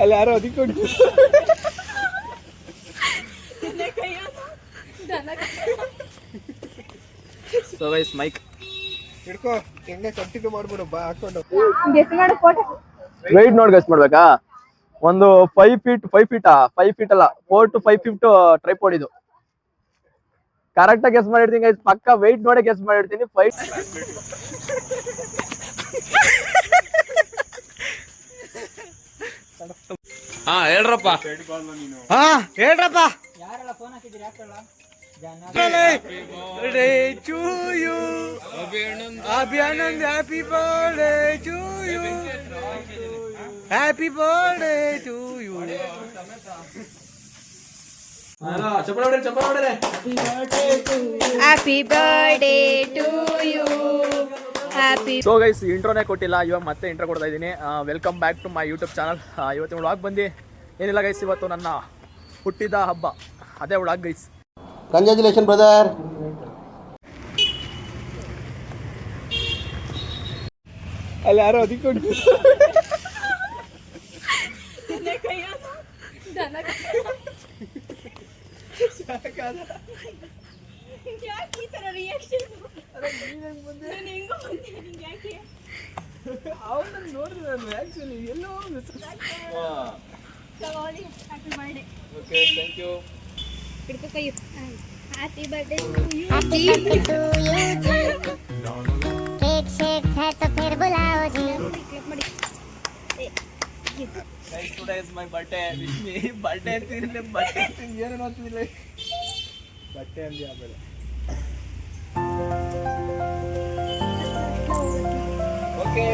ಅಲ್ಲಿ ಯಾರೋ ಅದಕ್ಕೆ ಸೊ ಗೈಸ್ ಮೈಕ್ ಹಿಡ್ಕೋ ಹೆಂಗೆ ಕಂಟಿನ್ಯೂ ಮಾಡ್ಬಿಡು ಬಾ ಹಾಕೊಂಡು. ಗೆಸ್ ಮಾಡು ಫೋಟೋ ವೆಯ್ಟ್ ನೋಡಿ ಗಸ್ ಮಾಡ್ಬೇಕಾ? ಒಂದು five feet five feet five feet ಅಲ್ಲ four to five feet tripod ಇದು. ಕರೆಕ್ಟ್ ಆಗಿ ಗೆಸ್ ಮಾಡಿರ್ತೀನಿ guys. ಪಕ್ಕ ವೆಯ್ಟ್ ನೋಡಿ ಗೆಸ್ ಮಾಡಿರ್ತೀನಿ ಫೈವ್ ಹಾ ಹೇಳ್ರಪ್ಪ. ಹಾ ಹೇಳ್ರಪ್ಪ. Abhinand happy birthday to you happy birthday to you happy birthday to you happy so guys ಇಂಟ್ರೋನೇ ಕೊಟ್ಟಿಲ್ಲ ಇವಾಗ ಮತ್ತೆ ಇಂಟ್ರೋ ಕೊಡ್ತಾ ಇದ್ದೀನಿ. Welcome back to my YouTube channel ಇವತ್ತಿನ ವ್ಲಾಗ್ ಬಂದು? ಏನಿಲ್ಲ ಗೈಸ್ ಇವತ್ತು ನನ್ನ ಹುಟ್ಟಿದ ಹಬ್ಬ. ಅದೇ ವ್ಲಾಗ್ ಗೈಸ್ ಕಂಗ್ರ್ಯಾಚುಲೇಷನ್ ಬ್ರದರ್ ಅಲ್ಲಿ ಯಾರೋ ಅದಕ್ಕೊಂಡು okay thank you happy birthday cake shake है तो फिर बुलाओ जी guys today is my birthday wish me birthday ಅಂತಿರಲಿ birthday ಏನೇನು ಅಂತಿಲ್ಲ ಬಟ್ಟೆ ಅಂದಿ ಆಮೇಲೆ okay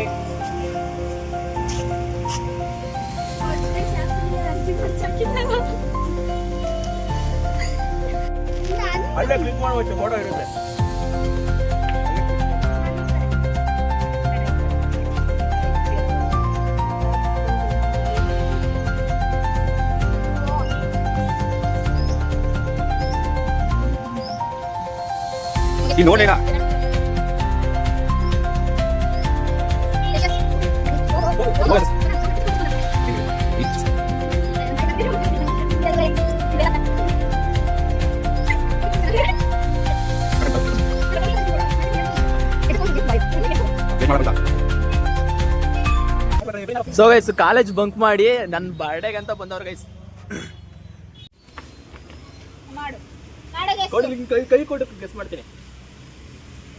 ಅಲ್ಲೇ ಕ್ಲಿಕ್ ಮಾಡ್ಬೇಕು ಫೋಟೋ ಇರುತ್ತೆ. ನೀನ್ ನೋಡೇಗ ಸೊ ಗೈಸ್ ಕಾಲೇಜ್ ಬಂಕ್ ಮಾಡಿ ನನ್ನ ಬರ್ಡೇಗೆ ಅಂತ ಬಂದವ್ರು ಗೈಸ್ ಕೈ ಕೈ ಕೊಟ್ಟು ಗೆಸ್ ಮಾಡ್ತೀನಿ.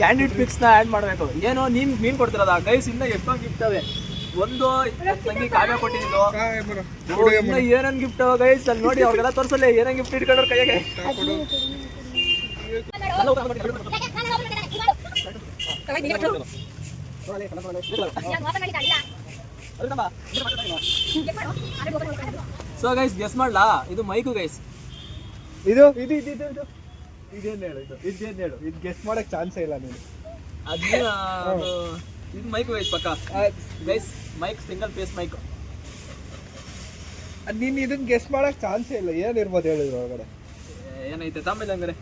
ಕ್ಯಾಂಡಿಡ್ ಪಿಕ್ಸ್ನ ಆಡ್ ಮಾಡಬೇಕು. ಏನೋ ನೀನ್ ಮೀನ್ ಕೊಡ್ತಿರೋದ ಗೈಸ್ ಇನ್ನ ಎಷ್ಟೊಂದು ಗಿಫ್ಟ್ ಅವೆ. ಒಂದು ತಂಗಿ ಕಾವ್ಯ ಕೊಟ್ಟಿದ್ದು. ಇನ್ನ ಏನೇನ್ ಗಿಫ್ಟ್ ಅವ ಗೈಸ್ ಅಲ್ಲಿ ನೋಡಿ ಅವ್ರಿಗೆಲ್ಲ ತೋರ್ಸಲ್ಲ ಏನೇನ್ ಗಿಫ್ಟ್ ಇಟ್ಕೊಂಡ್ರ ಕೈಗೆ. ಸೊ ಗೈಸ್ ಗೆಸ್ ಮಾಡ್ಲಾ? ಇದು ಮೈಕು ಗೈಸ್ ಇದು ಇದು ಇದು ಇದು. ಇದೇನು ಹೇಳು? ಇದು ಇದೇನು ಹೇಳು? ಇದು ಗೆಸ್ಟ್ ಮಾಡಕ್ ಚಾನ್ಸೇ ಇಲ್ಲ ನೀನು. ಅದನ್ನ ಅದು ಇದು ಮೈಕ್ ಗೈಸ್ ಪಕ್ಕ. Guys mic single face mic ನೀನು ನೀನ್ ಇದನ್ನ ಗೆಸ್ಟ್ ಮಾಡಕ್ ಚಾನ್ಸೇ ಇಲ್ಲ. ಏನಿರ್ಬೋದು ಹೇಳಿದ್ರು ಒಳಗಡೆ. ಏನೈತೆ? ತಮ್ಮಿಲ್ಲ ಹಂಗಾರೆ.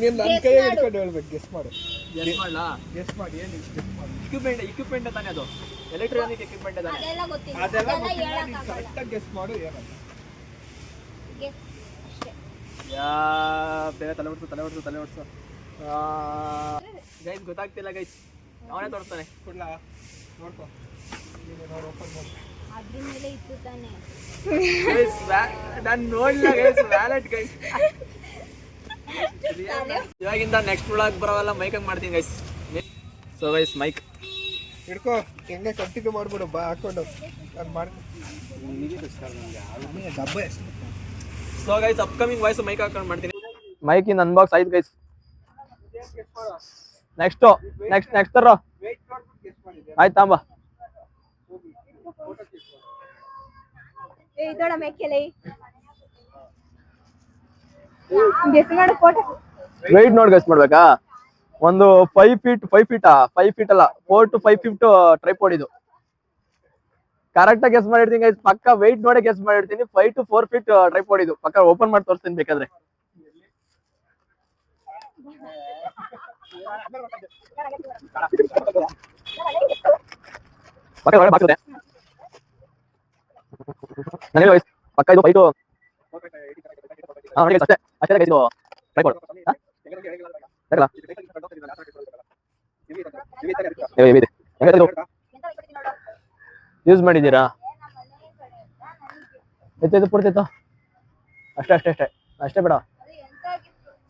ನೀನ್ ನನ್ನ ಕೈ ಹಿಡ್ಕೊಂಡು ಹೇಳ್ಬೇಕು. ಗೆಸ್ಟ್ ಮಾಡು. ಗೆಸ್ ಮಾಡ್ಲಾ? ಗೆಸ್ಟ್ ಮಾಡಿ. ಏನು ಗೆಸ್ಟ್ ಮಾಡಿ? ಇಕ್ವಿಪ್ಮೆಂಟ್ ಇಕ್ವಿಪ್ಮೆಂಟ್ ತಾನೇ ಅದು? ಎಲೆಕ್ಟ್ರಾನಿಕ್ ಇಕ್ವಿಪ್ಮೆಂಟ್ ತಾನೇ? ಅದೆಲ್ಲ ಗೊತ್ತಿಲ್ಲ. ಅದೆಲ್ಲ ಕರೆಕ್ಟಾಗಿ ಗೆಸ್ಟ್ ಮಾಡು ಏನಂತ. ಅಷ್ಟೇ ಯಾ ಬೇಗ ತಲೆ ಹೊಡ್ಸು ತಲೆ ಹೊಡ್ಸು ತಲೆ ಹೊಡ್ಸು. ಗೈಸ್ ಗೊತ್ತಾಗ್ತಿಲ್ಲ ಗೈಸ್ ಅವನೇ ತೋರಿಸ್ತಾನೆ. ಕೊಡ್ಲಾ? ನೋಡ್ಕೊ. ನೀನು ನೋಡು ಓಪನ್ ಮಾಡು ಅದ್ರ ಮೇಲೆ ಇತ್ತು ತಾನೆ. ಗೈಸ್ ನಾನು ನೋಡಿಲ್ಲ ಗೈಸ್ ವ್ಯಾಲೆಟ್ ಗೈಸ್ ಇವಾಗಿಂದ ನೆಕ್ಸ್ಟ್ ವ್ಲಾಗ್ ಮೈಕ್ ಮೈಕಂಗ್ ಮಾಡ್ತೀನಿ ಗೈಸ್ ಸೊ ಗೈಸ್ ಮೈಕ್ ಹಿಡ್ಕೋ ಹೆಂಗೆ ಕಂಟಿನ್ಯೂ ಮಾಡ್ಬಿಡು ಬಾ ಹಾಕೊಂಡು. ನಾನು ಮಾಡ್ತೀನಿ. ಡಬ್ಬ ಎಷ್ಟು? So guys upcoming voice mic ಹಾಕೊಂಡು ಮಾಡ್ತೀನಿ. ಮೈಕ್ ಇನ್ ಅನ್ಬಾಕ್ಸ್ ಆಯ್ತು ಗೈಸ್ ನೆಕ್ಸ್ಟ್ ನೆಕ್ಸ್ಟ್ ನೆಕ್ಸ್ಟ್ ತರ. ಆಯ್ತು ತಾಂಬ ಏ ಇದೋಡ ಮೇಕೆಲೆ. ಗೆಸ್ ಮಾಡು ಫೋಟೋ ವೆಯ್ಟ್ ನೋಡಿ ಗೆಸ್ ಮಾಡ್ಬೇಕಾ? ಒಂದು ಫೈವ್ ಫೀಟ್ ಫೈವ್ ಫೀಟಾ ಫೈವ್ ಫೀಟ್ ಅಲ್ಲ. Four to five feet tripod ಇದು. ಕರೆಕ್ಟ್ ಆಗಿ ಗೆಸ್ ಮಾಡಿರ್ತೀನಿ guys. ಪಕ್ಕ ವೆಯ್ಟ್ ನೋಡಿ ಗೆಸ್ ಮಾಡಿರ್ತೀನಿ. Five to four feet tripod ಇದು. ಪಕ್ಕ ಓಪನ್ ಮಾಡಿ ತೋರಿಸ್ತೀನಿ ಬೇಕಾದ್ರೆ. ಪಕ್ಕ ಒಳಗೆ ಬಾಕ್ಸ್ ಇದೆ. ನನಗೆ guys, ಪಕ್ಕ ಇದು ಫೈಟು ಹಾ ನೋಡಿ guys, ಅಷ್ಟೇ. ಅಷ್ಟೇ guys ಇದು ಟ್ರೈಪೋಡ್ ಹೇಗಲ್ಲ ಯೂಸ್ ಮಾಡಿದ್ದೀರಾ? ಎತ್ತೈತು ಪೂರ್ತಿತ್ತು ಅಷ್ಟೇ ಅಷ್ಟೇ ಅಷ್ಟೇ. ಅಷ್ಟೇ ಬೇಡ.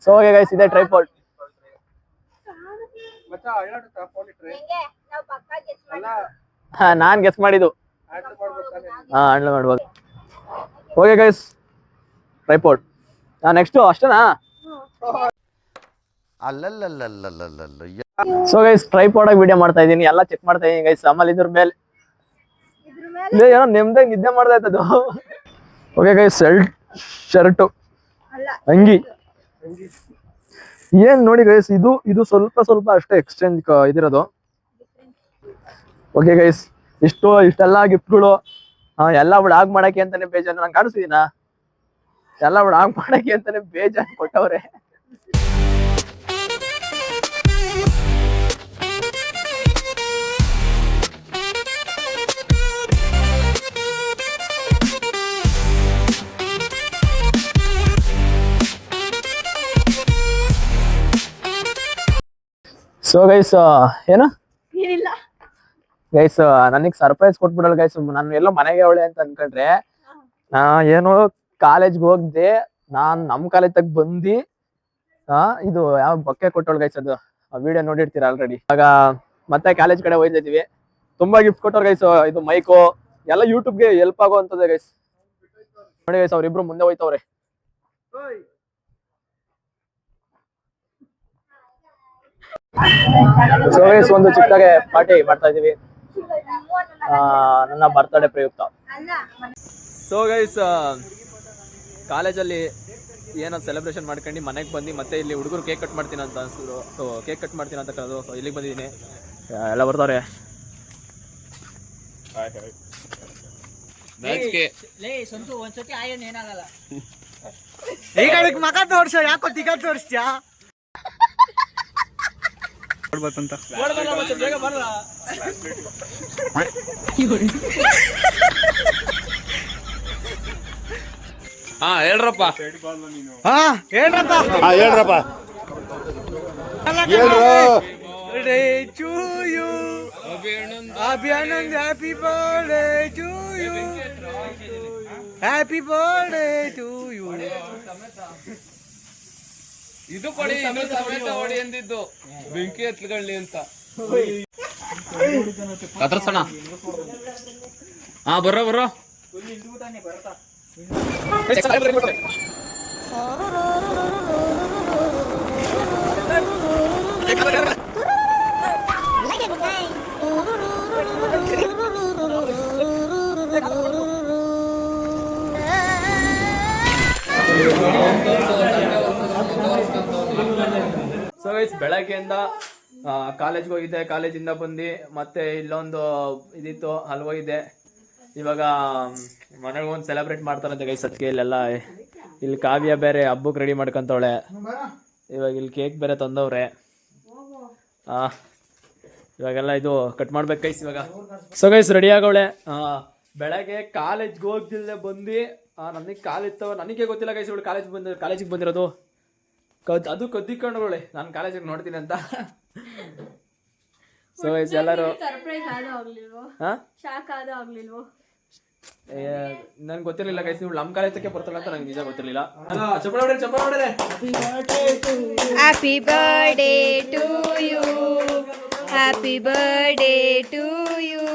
ಸೊ ಓಕೆ ಗೈಸ್ ಇದೆ ಮಾಡಿ ಹಾ ನಾನ್ ಗೆಸ್ ಮಾಡಿದ್ದು. ಹಾ ಅಣ್ಣ ಮಾಡ್ಬೋದು. ಓಕೆ ಗೈಸ್ ಟ್ರೈಪೋರ್ಟ್ ಹಾ ನೆಕ್ಸ್ಟ್ ಅಷ್ಟೇನಾ? ಅಲ್ಲಲ್ಲಲ್ಲಲ್ಲಲ್ಲಲ್ಲ ಸೊ ಗೈಸ್ ಟ್ರೈಪಾಡ್ ಆಗಿ ವಿಡಿಯೋ ಮಾಡ್ತಾ ಇದ್ದೀನಿ ಎಲ್ಲ ಚೆಕ್ ಮಾಡ್ತಾ ಇದೀನಿ ಗೈಸ್ ಆಮೇಲೆ ಇದ್ರ ಮೇಲೆ. ಇದ್ರ ಏನೋ ನೆಮ್ಮದಾಗ ನಿದ್ದೆ ಮಾಡ್ತಾ ಓಕೆ ಗೈಸ್ ಶರ್ಟ್ ಶರ್ಟು ಅಂಗಿ. ಏನ್ ನೋಡಿ ಗೈಸ್ ಇದು ಇದು ಸ್ವಲ್ಪ ಸ್ವಲ್ಪ ಅಷ್ಟೇ ಎಕ್ಸ್ಚೇಂಜ್ ಇದಿರೋದು. ಓಕೆ ಗೈಸ್ ಇಷ್ಟು ಇಷ್ಟೆಲ್ಲ ಗಿಫ್ಟ್ಗಳು ಎಲ್ಲ ಬ್ಲಾಗ್ ಮಾಡಕ್ಕೆ ಅಂತಾನೆ ಬೇಜಾನ್ ನಂಗೆ ಕಾಣಿಸ್ತೀನಾ ಎಲ್ಲ ಬ್ಲಾಗ್ ಮಾಡಕ್ಕೆ ಅಂತಾನೆ ಬೇಜಾನ್ ಕೊಟ್ಟವ್ರೆ. ಸೊ ಗೈಸ್ ಏನು? ಏನಿಲ್ಲ. ಗೈಸ್ ನನಗೆ ಸರ್ಪ್ರೈಸ್ ಕೊಟ್ಬಿಡಲ್ಲ ಗೈಸ್ ನಾನು ಎಲ್ಲೋ ಮನೆಗೆ ಅವಳೆ ಅಂತ ಅನ್ಕೊಂಡ್ರೆ ನಾ ಏನೋ ಕಾಲೇಜ್ಗೆ ಹೋಗ್ದೆ ನಾನ್ ನಮ್ ಕಾಲೇಜ್ ತಗ ಬಂದಿ ಆ ಇದು ಯಾವ ಬೊಕ್ಕೆ ಕೊಟ್ಟವಳು ಗೈಸ್ ಅದು? ವಿಡಿಯೋ ನೋಡಿರ್ತೀರ ಆಲ್ರೆಡಿ ಆಗ ಮತ್ತೆ ಕಾಲೇಜ್ ಕಡೆ ಹೋಯ್ತಾ ಇದೀವಿ ತುಂಬಾ ಗಿಫ್ಟ್ ಕೊಟ್ಟವ್ರು ಗೈಸ್ ಇದು ಮೈಕು ಎಲ್ಲ ಯೂಟ್ಯೂಬ್ಗೆ ಹೆಲ್ಪ್ ಆಗುವಂತದ್ದೇ ಗೈಸ್ ನೋಡಿ ಗೈಸ್ ಅವ್ರಿಬ್ರು ಮುಂದೆ ಹೋಯ್ತವ್ರೆ. ಸೊ ಗೈಸ್ ಒಂದು ಚಿಕ್ಕದಾಗೆ ಪಾರ್ಟಿ ಮಾಡ್ತಾ ಇದೀವಿ ಆ, ನನ್ನ ಬರ್ತ್ಡೇ ಪ್ರಯುಕ್ತ. ಅಲ್ಲ ಸೊ ಗೈಸ್ ಕಾಲೇಜಲ್ಲಿ ಏನೋ ಸೆಲೆಬ್ರೇಷನ್ ಮಾಡ್ಕೊಂಡು ಮನೆಗೆ ಬಂದು ಮತ್ತೆ ಇಲ್ಲಿ ಹುಡುಗರು ಕೇಕ್ ಕಟ್ ಮಾಡ್ತೀನಿ ಅಂತ ಅನ್ಸಿದ್ರು. ಸೊ ಕೇಕ್ ಕಟ್ ಮಾಡ್ತೀನಿ ಅಂತ ಕರೆದು ಸೊ ಇಲ್ಲಿಗೆ ಬಂದಿದ್ದೀನಿ. ಎಲ್ಲ ಬರ್ತಾರೆ. ನಾಚಿಕೆ ಈಗ ಮಗ ತೋರ್ಸ ಯಾಕೋ ಟಿಕೆಟ್ ತೋರಿಸ್ತ್ಯಾ? ಬರ್ಬಂತ ಹಾ ಹೇಳ್ರಪ್ಪ. ಹಾ? ಹೇಳ್ ಹಾ ಹೇಳ್. ರಪ್ಪ happy birthday to you Abhinand happy birthday you happy birth to you ಇದು ಕೊಡಿ ಇನ್ನೊಂದು ಸಮೇತ ಹೊಡಿ ಎಂದಿದ್ದು. ಬೆಂಕಿ ಎತ್ಲಗಳಿ ಅಂತ. ಕತ್ರಸಣ ಹಾ ಬರ್ರ ಬರ್ರೋ. ಸೊ ಗೈಸ್ ಬೆಳಗ್ಗೆಯಿಂದ ಕಾಲೇಜ್ಗೆ ಹೋಗಿದ್ದೆ, ಕಾಲೇಜಿಂದ ಬಂದು, ಮತ್ತೆ ಇಲ್ಲೊಂದು ಇದಿತ್ತು ಅಲ್ಲಿ ಹೋಗಿದ್ದೆ ಇವಾಗ, ಮನೆಗೆ ಒಂದು ಸೆಲೆಬ್ರೇಟ್ ಮಾಡ್ತಾರಂತೆ ಗೈಸ್ ಅದಕ್ಕೆ ಇಲ್ಲೆಲ್ಲ ಇಲ್ಲಿ ಕಾವ್ಯ ಬೇರೆ ಹಬ್ಬಕ್ಕೆ ರೆಡಿ ಮಾಡ್ಕೊಂತವಳೆ. ಇವಾಗ ಇಲ್ಲಿ ಕೇಕ್ ಬೇರೆ ತಂದವ್ರೆ. ಇವಾಗೆಲ್ಲ ಇದು ಕಟ್ ಮಾಡ್ಬೇಕು ಗೈಸ್ ಇವಾಗ. ಸೊ ಗೈಸ್ ರೆಡಿ ಆಗವಳೆ? ಬೆಳಗ್ಗೆ ಕಾಲೇಜ್ಗೆ ಹೋಗ್ದಿಲ್ಲದೆ ಬಂದು ನನಗೆ ಕಾಲಿತ್ತವ ನನಗೆ ಗೊತ್ತಿಲ್ಲ ಗೈಸ್ ಇವಳು ಕಾಲೇಜ್ ಬಂದ, ಕಾಲೇಜಿಗೆ ಬಂದಿರೋದು. ಕದ್ ಅದು ಕದ್ದಿಕೊಂಡವಳೆ ನಾನು ಕಾಲೇಜಿಗೆ ನೋಡ್ತೀನಿ ಅಂತ. ಸೊ ಗೈಸ್ ಎಲ್ಲರೂ ಸರ್ಪ್ರೈಸ್ ಆದೋ ಆಗ್ಲಿಲ್ವೋ? ಹಾ? ಶಾಕ್ ಆದೋ ಆಗ್ಲಿಲ್ವೋ? ನನ್ಗೆ ಗೊತ್ತಿರಲಿಲ್ಲ ಗೈಸ್ ನೀವು ನಮ್ಮ ಕಾಲೇಜಕ್ಕೆ ಬರ್ತಾಳೆ ಅಂತ ನಂಗೆ ನಿಜ ಗೊತ್ತಿರಲಿಲ್ಲ. ಚಪ್ಪಳ ಹೊಡೆ ಚಪ್ಪಳ ಹೊಡೆ happy birthday to you happy birthday to you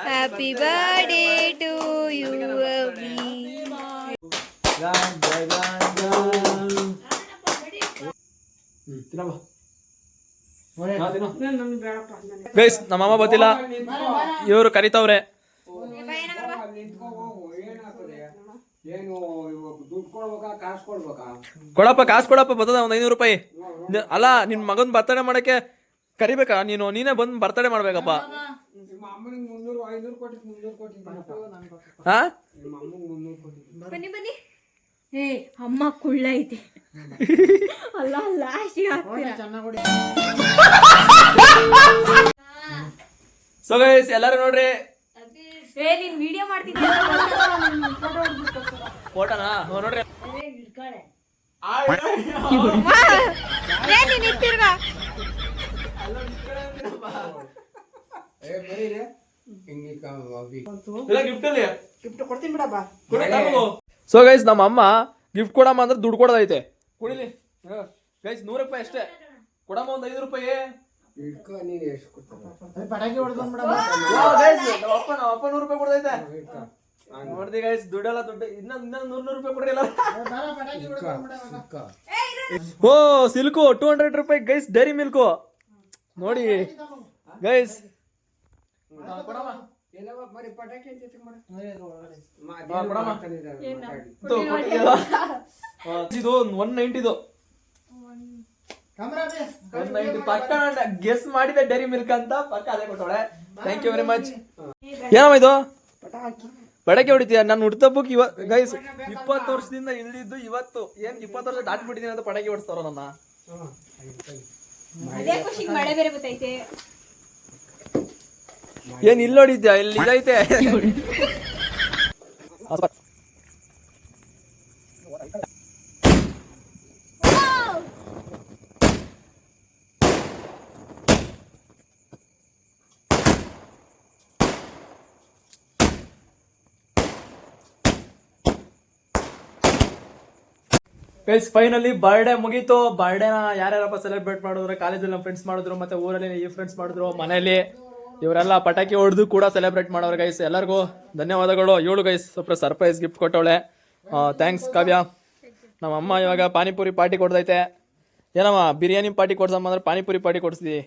happy birthday to you Avi guys ನಮ್ಮ ಅಮ್ಮ ಗೊತ್ತಿಲ್ಲ ಇವರು ಕರಿತವ್ರೆ ಕೊಡಪ್ಪ ಕಾಸು ಕೊಡಪ್ಪ ಬರ್ತದ ಒಂದ್ ಐನೂರು ರೂಪಾಯಿ. ಅಲ್ಲ ನಿನ್ ಮಗನ್ ಬರ್ತಡೇ ಮಾಡಕ್ಕೆ ಕರಿಬೇಕಾ? ನೀನು ನೀನೇ ಬಂದ್ ಬರ್ತಡೇ ಮಾಡ್ಬೇಕಪ್ಪ. ಹಾ? ಅಮ್ಮ ಕುಳ್ಳ ಐತೆ ಅಲ್ಲ ಅಲ್ಲ ಸೊ ಗೈಸ್ ಎಲ್ಲರೂ ನೋಡ್ರಿ. ಏ ನೀನ್ ವಿಡಿಯೋ ಮಾಡ್ತಿದ್ಯಾ? ಫೋಟೋನಾ ನೋಡ್ರಿ. ಏ ನೀನ್ ಇಟ್ಟಿರ್ಗ ಏ ಬರೀರಿ ಹಿಂಗೆ ಗಿಫ್ಟ್ ಅಲ್ಲಿ. ಗಿಫ್ಟ್ ಕೊಡ್ತೀನಿ ಬಿಡಪ್ಪ. ಸೊ ಗೈಸ್ ನಮ್ಮ ಅಮ್ಮ ಗಿಫ್ಟ್ ಕೊಡಮ್ಮ ಅಂದ್ರೆ ದುಡ್ಡು ಕೊಡೋದೈತೆ. ಕುಡಿಲಿ. ಗೈಸ್ ನೂರು ರೂಪಾಯಿ ಅಷ್ಟೇ. ಕೊಡಮ್ಮ ಒಂದ್ ಐದು ರೂಪಾಯಿ. ಇಟ್ಕೊ ನೀನು ಎಷ್ಟು ಕೊಡ್ತಾರೆ ನಮ್ಮ ಅಪ್ಪ ನಮ್ಮ ಅಪ್ಪ ನೂರು ರೂಪಾಯಿ ಕೊಡ್ದೈತೆ ನೋಡ್ದಿ ಗೈಸ್ ದುಡ್ಡೆಲ್ಲ ದುಡ್ಡು. ಇನ್ನ ಇನ್ನ ನೂರ್ ನೂರು ರೂಪಾಯಿ ಕೊಡ್ರಿ ಎಲ್ಲ ಓ ಸಿಲ್ಕು ಟೂ ಹಂಡ್ರೆಡ್ ರೂಪಾಯಿ ಗೈಸ್ ಡೈರಿ ಮಿಲ್ಕು. ನೋಡಿ. ಗೈಸ್. ಕೊಡಮ್ಮ. ಇದು ಒನ್ ನೈಂಟಿದು ಒನ್ ನೈಂಟಿ ಪಕ್ಕ ಗೆಸ್ ಮಾಡಿದೆ ಡೈರಿ ಮಿಲ್ಕ್ ಅಂತ. ಪಕ್ಕ ಅದೇ ಕೊಟ್ಟೋಳೆ ಥ್ಯಾಂಕ್ ಯು ವೆರಿ ಮಚ್ ಏನಮ್ಮ ಇದು? ಪಟಾಕಿ. ಹೊಡಿತೀಯ? ನಾನು ಹುಟ್ಟಬ್ಬಕ್ಕೆ ಇವ ಗೈಸ್ ಇಪ್ಪತ್ತು ವರ್ಷದಿಂದ ಇಲ್ಲಿದ್ದು ಇವತ್ತು. ಏನ್ ಇಪ್ಪತ್ತು ವರ್ಷ ದಾಟ್ಬಿಟ್ಟಿದ್ದೀನಿ ಅಂತ ಪಟಾಕಿ ಹೊಡಿಸ್ತಾರ ನನ್ನ ಅದೇ ಖುಷಿಗೆ ಮಳೆ ಬೇರೆ ಬರ್ತೈತೆ ಏನ್ ಇಲ್ಲಿ ನೋಡಿದ್ಯಾ? ಇಲ್ಲಿ ಇದೈತೆ? ಗೈಸ್ ಫೈನಲಿ ಬರ್ಡೇ ಮುಗೀತು. ಬರ್ಡೇನ ಯಾರ್ಯಾರಪ್ಪ ಸೆಲೆಬ್ರೇಟ್ ಮಾಡಿದ್ರು ಕಾಲೇಜಲ್ಲಿ ನಮ್ಮ ಫ್ರೆಂಡ್ಸ್ ಮಾಡಿದ್ರು, ಮತ್ತೆ ಊರಲ್ಲಿ ಈ ಫ್ರೆಂಡ್ಸ್ ಮಾಡಿದ್ರು, ಮನೇಲಿ. ಇವರೆಲ್ಲ ಪಟಾಕಿ ಹೊಡೆದು ಕೂಡ ಸೆಲೆಬ್ರೇಟ್ ಮಾಡೋರು ಗೈಸ್ ಎಲ್ಲರಿಗೂ ಧನ್ಯವಾದಗಳು. ಏಳು ಗೈಸ್ ಸ್ವಲ್ಪ ಸರ್ಪ್ರೈಸ್ ಗಿಫ್ಟ್ ಕೊಟ್ಟವಳೆ. ಥ್ಯಾಂಕ್ಸ್ ಕಾವ್ಯ. ನಮ್ಮ ಅಮ್ಮ ಇವಾಗ ಪಾನಿಪುರಿ ಪಾರ್ಟಿ ಕೊಡ್ದೈತೆ ಏನಮ್ಮ ಬಿರಿಯಾನಿ ಪಾರ್ಟಿ ಕೊಡ್ಸಮ್ಮ ಅಂದ್ರೆ ಪಾನಿಪುರಿ ಪಾರ್ಟಿ ಕೊಡ್ಸಿದಿ?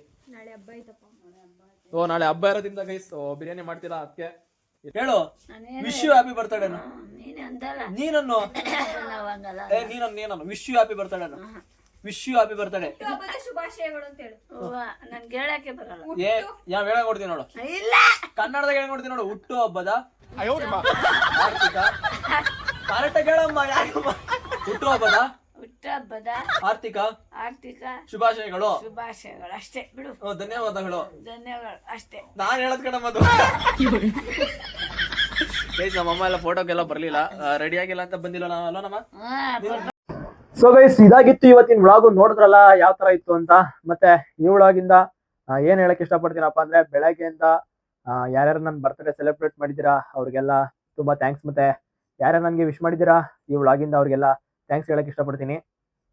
ಓ ನಾಳೆ ಹಬ್ಬ ಇರೋದ್ರಿಂದ ಗೈಸ್ ಓ ಬಿರಿಯಾನಿ ಮಾಡ್ತೀರಾ ಅದಕ್ಕೆ ಹೇಳು ವಿಶ್ ಯು ಹ್ಯಾಪಿ ಬರ್ತಡೇ ನೀನನ್ನು? ಏ ನೀನನ್ನು ನೀನನ್ನು. Wish you happy birthday wish you happy birthday ಹಬ್ಬದ ಶುಭಾಶಯಗಳು ಅಂತ ಹೇಳು. ನನ್ಗೆ ಹೇಳಕ್ಕೆ ಬರಲ್ಲ. ಏ ಯಾವ ಹೇಳ ಕೊಡ್ತೀನಿ ನೋಡು. ಇಲ್ಲ. ಕನ್ನಡದಾಗ ಹೇಳ ಕೊಡ್ತೀನಿ ನೋಡು ಹುಟ್ಟು ಹಬ್ಬದ. ಆರ್ಥಿಕ ಕರೆಕ್ಟ್ ಹೇಳಮ್ಮ ಹುಟ್ಟು ಹಬ್ಬದ. ಹುಟ್ಟಹಬ್ಬದ ಆರ್ಥಿಕ ಆರ್ಥಿಕ ಶುಭಾಶಯಗಳು. ಶುಭಾಶಯಗಳು ಅಷ್ಟೇ ಬಿಡು. ಹ್ಮ್, ಧನ್ಯವಾದಗಳು. ಧನ್ಯವಾದ ಅಷ್ಟೇ. ನಾನ್ ಹೇಳದ್ ಕಣಮ್ಮ ಅದು. ಗೈಸ್ ನಮ್ಮ ಅಮ್ಮ ಎಲ್ಲ ಫೋಟೋಗೆಲ್ಲ ಬರ್ಲಿಲ್ಲ. ರೆಡಿ ಆಗಿಲ್ಲ ಅಂತ ಬಂದಿಲ್ಲ ನಾವು. ಅಲ್ಲ ನಮ್ಮ ಹಾ ಸೊ ಗೈಸ್ ಇದಾಗಿತ್ತು ಇವತ್ತಿನ ವ್ಲಾಗು ನೋಡಿದ್ರಲ್ಲ ಯಾವ ತರ ಇತ್ತು ಅಂತ. ಮತ್ತೆ ಈ ವ್ಲಾಗಿಂದ ಏನ್ ಹೇಳಕ್ ಇಷ್ಟಪಡ್ತೀನಪ್ಪ ಅಂದ್ರೆ ಬೆಳಗ್ಗೆಯಿಂದ ಯಾರ್ಯಾರು ನನ್ನ ಬರ್ತ್ಡೇ ಸೆಲೆಬ್ರೇಟ್ ಮಾಡಿದ್ದೀರಾ, ಅವ್ರಿಗೆಲ್ಲ ತುಂಬಾ ಥ್ಯಾಂಕ್ಸ್ ಮತ್ತೆ ಯಾರ್ಯಾರು ನನಗೆ ವಿಶ್ ಮಾಡಿದ್ದೀರಾ, ಈ ವ್ಲಾಗಿಂದ ಅವ್ರಿಗೆಲ್ಲ ಥ್ಯಾಂಕ್ಸ್ ಹೇಳಕ್ ಇಷ್ಟಪಡ್ತೀನಿ.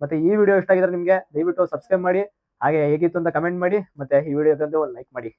ಮತ್ತೆ ಈ ವಿಡಿಯೋ ಇಷ್ಟ ಆಗಿದ್ರೆ ನಿಮಗೆ ದಯವಿಟ್ಟು ಸಬ್ಸ್ಕ್ರೈಬ್ ಮಾಡಿ, ಹಾಗೆ ಹೇಗಿತ್ತು ಅಂತ ಕಮೆಂಟ್ ಮಾಡಿ, ಮತ್ತೆ ಈ ವಿಡಿಯೋ ಲೈಕ್ ಮಾಡಿ.